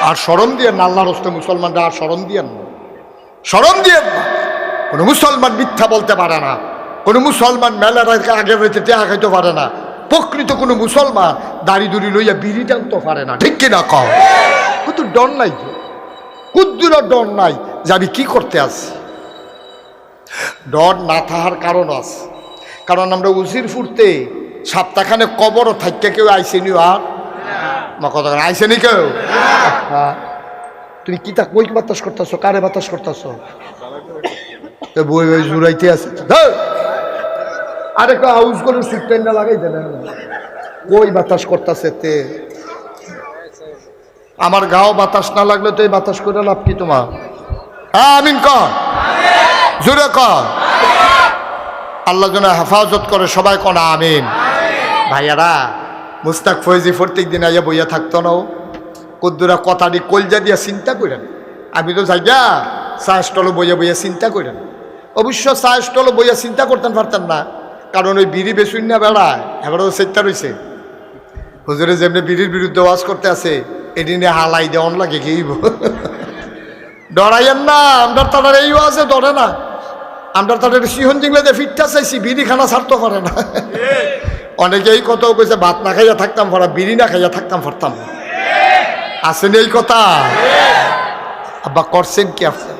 আর সরম দিয়ে না আল্লাহর হস্তে মুসলমানরা আর স্মরণ দিয়ে না। সরম দিয়ে না। কোনো মুসলমান মিথ্যা বলতে পারে না। কোনো মুসলমান মেলার আগে রয়েছে টেহা খাইতে পারে না। প্রকৃত কোনো মুসলমান দাড়ি দুড়ি লইয়া বিড়ি টানতে পারে না। ঠিক কিনা কও? কিন্তু ডর নাই কুদ্দুর ডর নাই যে আমি কী করতে আসি ডর না থাকার কারণ আছে। কারণ আমরা উজির ফুরতে সপ্তাহখানে কবরও থাকতে কেউ আইসেনি আর মা কথা আইসেনি কেউ? হ্যাঁ। তুমি কি তা কই বাতাস করতেছ? কারে বাতাস করতেছ? তো বই বই জুড়াইতে আছে। আরে কো হাউস করে সিট পেন্ডা লাগাই দেন কই বাতাস করতেছে তে? আমার গাও বাতাস না লাগলে তো এই বাতাস করে লাভ কি তোমার? হ্যাঁ আমিন কর জোরে কর আল্লাহ যেন হেফাজত করে সবাই কোন, আমিন। ভাইয়ারা মুস্তাক ফৈজি প্রত্যেক দিন আইয়া বইয়া থাকতো না কদ্দুরা কথাটি কলজা দিয়া চিন্তা করেন। আমি তো যাই গা চা স্টলে বইয়া বইয়া চিন্তা করেন। অবশ্য চা স্টলে বইয়া চিন্তা করতেন পারতেন না, কারণ ওই বিড়ি বেসুন না বেড়া বেড়ায় এবারও চেষ্টা রয়েছে হুজুরে যেমনি বিড়ির বিরুদ্ধে ওয়াজ করতে আছে এটি নিয়ে হালাই দেওয়ান লাগে কি ডরাইয়েন না আমরা তাদের এই আছে ডরে না। আমরা তাদের সিহন জিংলাতে ফিটটা চাইছি বিড়ি খানা ছাড়তে পারে না। অনেকেই কত কইছে, ভাত না খাইয়া থাকতাম ফরা বিড়ি না খাইয়া থাকতাম ফারতাম আসেন এই কথা। আব্বা, করছেন কি আপনি?